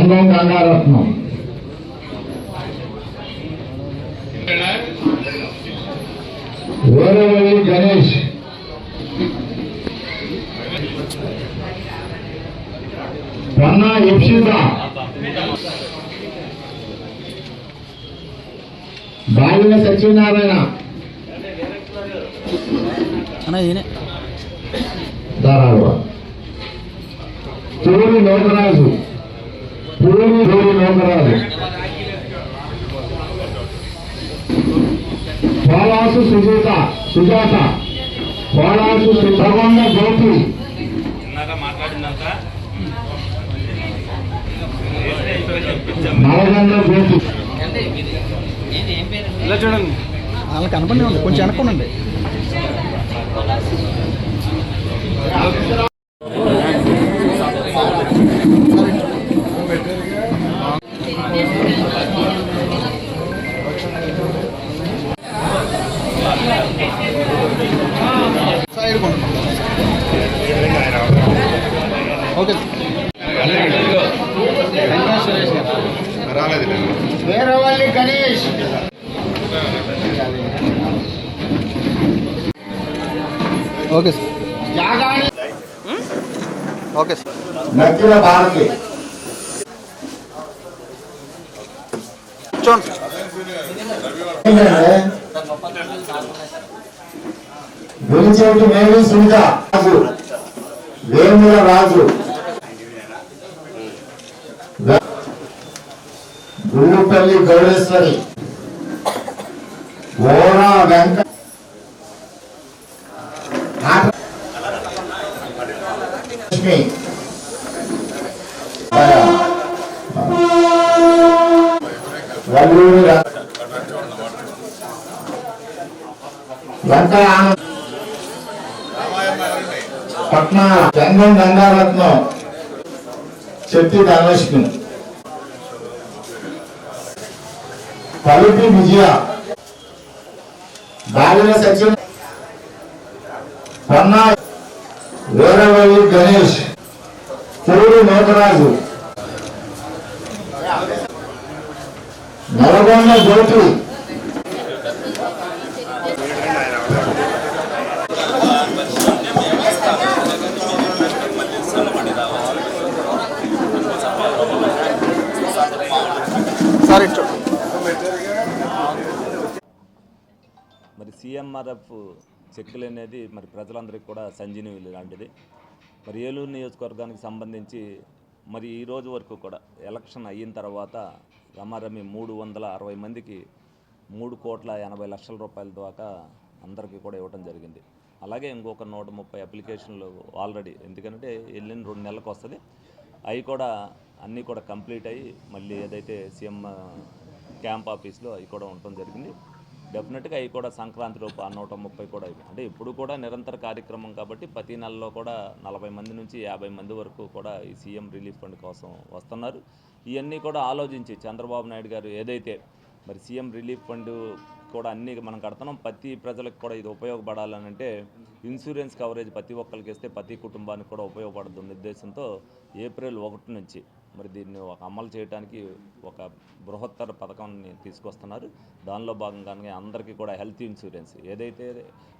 గంగం గంగారత్నం వీరవల్లి గణేష్. పన్నా ఇప్సిత బాలిన సత్యనారాయణ. ధారాళ పూరి లోకరాజు. పూరి పూరి లోకరాజు పోలాసు సుజాత సుజాత పోలాసు సుబ్రహ్మణ్య గోపి. నవగండ గోపి. ఇలా చూడండి. కనపడి ఉంది. కొంచెం వెనక్కుండండి okay. Veeravalli Ganesh. Okay sir. Okay sir. Nakkila Bharathi చూడండి గురిచేటి సుజ రాజు. వేముల రాజు. గుళ్ళుపల్లి గౌడేశ్వరి. ఓనా వెంక పట్నా వల్లూరి గంగం గంగారత్నం చెట్టి ధనలక్ష్మి. పలుపు విజయ బాలిన సచిన్ పన్నా వేరవల్లి గణేష్ పూరి నోటరాజు నల్గొండ జ్యోతి మరి సీఎంఆర్ఎఫ్ చెక్కులు అనేది మరి ప్రజలందరికీ కూడా సంజీవని లాంటిది. మరి ఏలూరు నియోజకవర్గానికి సంబంధించి మరి ఈ రోజు వరకు కూడా ఎలక్షన్ అయిన తర్వాత రమారమి మూడు వందల అరవై మందికి మూడు కోట్ల ఎనభై లక్షల రూపాయల దాకా అందరికీ కూడా ఇవ్వడం జరిగింది. అలాగే ఇంకొక నూట ముప్పై అప్లికేషన్లు ఆల్రెడీ ఎందుకంటే వెళ్ళిన రెండు నెలలకు వస్తుంది. అవి కూడా అన్నీ కూడా కంప్లీట్ అయ్యి మళ్ళీ ఏదైతే సీఎం క్యాంప్ ఆఫీస్లో అవి కూడా ఉండటం జరిగింది. డెఫినెట్గా అవి కూడా సంక్రాంతి రూపా నూట ముప్పై కూడా అవి అంటే ఇప్పుడు కూడా నిరంతర కార్యక్రమం కాబట్టి ప్రతి నెలలో కూడా నలభై మంది నుంచి యాభై మంది వరకు కూడా ఈ సీఎం రిలీఫ్ ఫండ్ కోసం వస్తున్నారు. ఇవన్నీ కూడా ఆలోచించి చంద్రబాబు నాయుడు గారు ఏదైతే మరి సీఎం రిలీఫ్ ఫండ్ కూడా అన్నీ మనం కడుతున్నాం ప్రతి ప్రజలకు కూడా ఇది ఉపయోగపడాలని అంటే ఇన్సూరెన్స్ కవరేజ్ ప్రతి ఒక్కరికి ఇస్తే ప్రతి కుటుంబానికి కూడా ఉపయోగపడుతుంది ఉద్దేశంతో ఏప్రిల్ ఒకటి నుంచి మరి దీన్ని ఒక అమలు చేయడానికి ఒక బృహత్తర పథకాన్ని తీసుకొస్తున్నారు. దానిలో భాగంగానే అందరికీ కూడా హెల్త్ ఇన్సూరెన్స్ ఏదైతే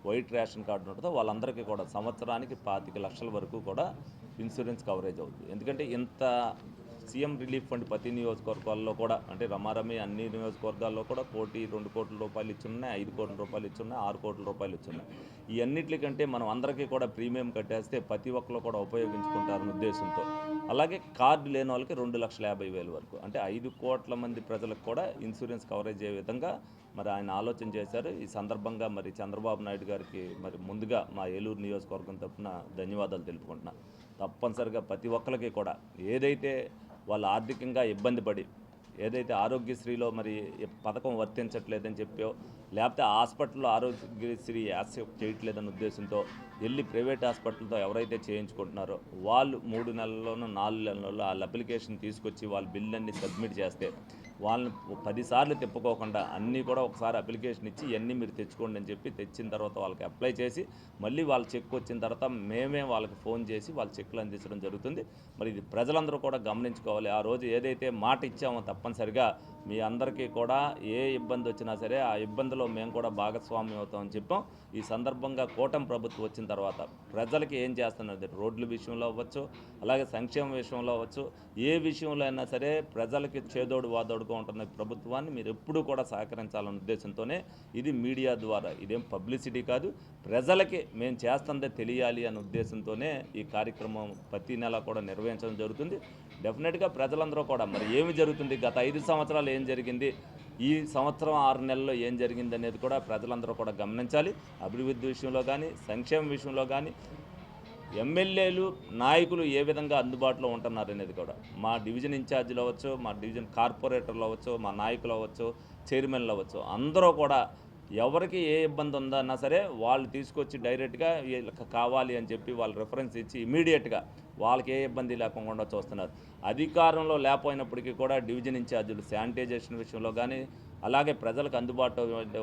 వైట్ రేషన్ కార్డు ఉంటుందో వాళ్ళందరికీ కూడా సంవత్సరానికి పాతిక లక్షల వరకు కూడా ఇన్సూరెన్స్ కవరేజ్ అవుతుంది. ఎందుకంటే ఇంత సీఎం రిలీఫ్ ఫండ్ ప్రతి నియోజకవర్గాల్లో కూడా అంటే రమారమి అన్ని నియోజకవర్గాల్లో కూడా కోటి రెండు కోట్ల రూపాయలు ఇచ్చున్నాయి ఐదు కోట్ల రూపాయలు ఇచ్చున్నాయి ఆరు కోట్ల రూపాయలు ఇచ్చున్నాయి. ఈ అన్నిటికంటే మనం అందరికీ కూడా ప్రీమియం కట్టేస్తే ప్రతి ఒక్కరు కూడా ఉపయోగించుకుంటారనే ఉద్దేశంతో అలాగే కార్డు లేని వాళ్ళకి రెండు లక్షల యాభై వేల వరకు. అంటే ఐదు కోట్ల మంది ప్రజలకు కూడా ఇన్సూరెన్స్ కవరేజ్ అయ్యే విధంగా మరి ఆయన ఆలోచన చేశారు. ఈ సందర్భంగా మరి చంద్రబాబు నాయుడు గారికి మరి ముందుగా మా ఏలూరు నియోజకవర్గం తరఫున ధన్యవాదాలు తెలుపుకుంటున్నా. తప్పనిసరిగా ప్రతి ఒక్కరికి కూడా ఏదైతే వాళ్ళు ఆర్థికంగా ఇబ్బంది పడి ఏదైతే ఆరోగ్యశ్రీలో మరి పథకం వర్తించట్లేదని చెప్పో లేకపోతే హాస్పిటల్లో ఆరోగ్యశ్రీ యాక్సెప్ట్ చేయట్లేదన్న ఉద్దేశంతో వెళ్ళి ప్రైవేట్ హాస్పిటల్తో ఎవరైతే చేయించుకుంటున్నారో వాళ్ళు మూడు నెలల్లోనూ నాలుగు నెలల్లో వాళ్ళ అప్లికేషన్ తీసుకొచ్చి వాళ్ళ బిల్ అన్ని సబ్మిట్ చేస్తే వాళ్ళని పదిసార్లు తిప్పుకోకుండా అన్నీ కూడా ఒకసారి అప్లికేషన్ ఇచ్చి ఇవన్నీ మీరు తెచ్చుకోండి అని చెప్పి తెచ్చిన తర్వాత వాళ్ళకి అప్లై చేసి మళ్ళీ వాళ్ళ చెక్ వచ్చిన తర్వాత మేమే వాళ్ళకి ఫోన్ చేసి వాళ్ళ చెక్లు అందించడం జరుగుతుంది. మరి ఇది ప్రజలందరూ కూడా గమనించుకోవాలి. ఆ రోజు ఏదైతే మాట ఇచ్చామో తప్పనిసరిగా మీ అందరికీ కూడా ఏ ఇబ్బంది వచ్చినా సరే ఆ ఇబ్బందిలో మేము కూడా భాగస్వామ్యం అవుతామని చెప్పాం. ఈ సందర్భంగా కూటమి ప్రభుత్వం వచ్చిన తర్వాత ప్రజలకి ఏం చేస్తున్నది రోడ్ల విషయంలో అవ్వచ్చు అలాగే సంక్షేమ విషయంలో అవ్వచ్చు ఏ విషయంలో అయినా సరే ప్రజలకి చేదోడు వాదోడుగా ఉంటున్న ప్రభుత్వాన్ని మీరు ఎప్పుడూ కూడా సహకరించాలన్న ఉద్దేశంతోనే ఇది మీడియా ద్వారా ఇదేం పబ్లిసిటీ కాదు ప్రజలకి మేము చేస్తుందే తెలియాలి అనే ఉద్దేశంతోనే ఈ కార్యక్రమం ప్రతి నెల కూడా నిర్వహించడం జరుగుతుంది. డెఫినెట్గా ప్రజలందరూ కూడా మరి ఏమి జరుగుతుంది? గత ఐదు సంవత్సరాలు ఏం జరిగింది? ఈ సంవత్సరం ఆరు నెలల్లో ఏం జరిగింది అనేది కూడా ప్రజలందరూ కూడా గమనించాలి. అభివృద్ధి విషయంలో కానీ సంక్షేమ విషయంలో కానీ ఎమ్మెల్యేలు నాయకులు ఏ విధంగా అందుబాటులో ఉంటున్నారు అనేది కూడా. మా డివిజన్ ఇన్ఛార్జీలు అవ్వచ్చు మా డివిజన్ కార్పొరేటర్లు అవ్వచ్చు మా నాయకులు అవ్వచ్చు చైర్మన్లు అవ్వచ్చు అందరూ కూడా ఎవరికి ఏ ఇబ్బంది ఉందన్నా సరే వాళ్ళు తీసుకొచ్చి డైరెక్ట్గా వీళ్ళకి కావాలి అని చెప్పి వాళ్ళు రెఫరెన్స్ ఇచ్చి ఇమీడియట్గా వాళ్ళకి ఏ ఇబ్బంది లేకుండా చూస్తున్నారు. అధికారంలో లేకపోయినప్పటికీ కూడా డివిజన్ ఇన్ఛార్జీలు శానిటైజేషన్ విషయంలో కానీ అలాగే ప్రజలకు అందుబాటులో ఉండే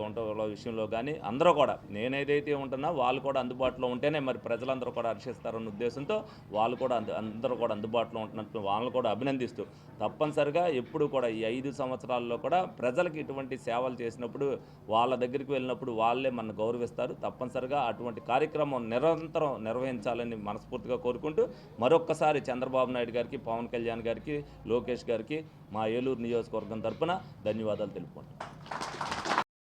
విషయంలో కానీ అందరూ కూడా నేనేదైతే ఉంటున్నా వాళ్ళు కూడా అందుబాటులో ఉంటేనే మరి ప్రజలందరూ కూడా హర్షిస్తారన్న ఉద్దేశంతో వాళ్ళు కూడా అందరూ కూడా అందుబాటులో ఉంటున్నట్టు వాళ్ళని కూడా అభినందిస్తూ తప్పనిసరిగా ఎప్పుడు కూడా ఈ ఐదు సంవత్సరాల్లో కూడా ప్రజలకు ఇటువంటి సేవలు చేసినప్పుడు వాళ్ళ దగ్గరికి వెళ్ళినప్పుడు వాళ్ళే మన గౌరవిస్తారు. తప్పనిసరిగా అటువంటి కార్యక్రమం నిరంతరం నిర్వహించాలని మనస్ఫూర్తిగా కోరుకుంటూ మరొక్కసారి చంద్రబాబు నాయుడు గారికి పవన్ కళ్యాణ్ గారికి లోకేష్ గారికి మా ఏలూరు నియోజకవర్గం తరపున ధన్యవాదాలు తెలుపుకుంటాం